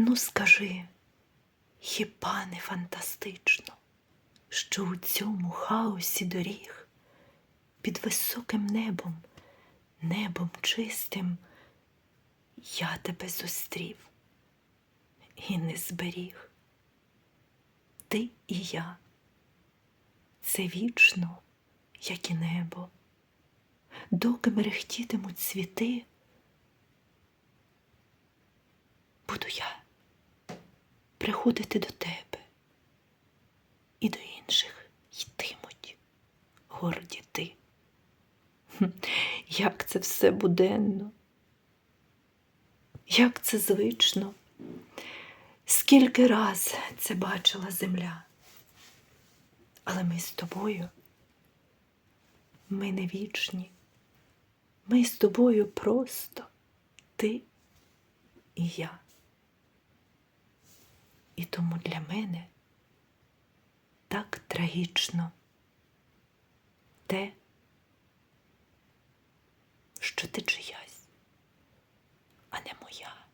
Ну, скажи, хіба не фантастично, що у цьому хаосі доріг під високим небом, небом чистим, я тебе зустрів і не зберіг. Ти і я. Це вічно, як і небо. Доки мерехтітимуть світи, буду я приходити до тебе, і до інших йтимуть горді ти. Як це все буденно, як це звично, скільки раз це бачила земля. Але ми з тобою, ми не вічні, ми з тобою просто ти і я. І тому для мене так трагічно те, що ти чиясь, а не моя.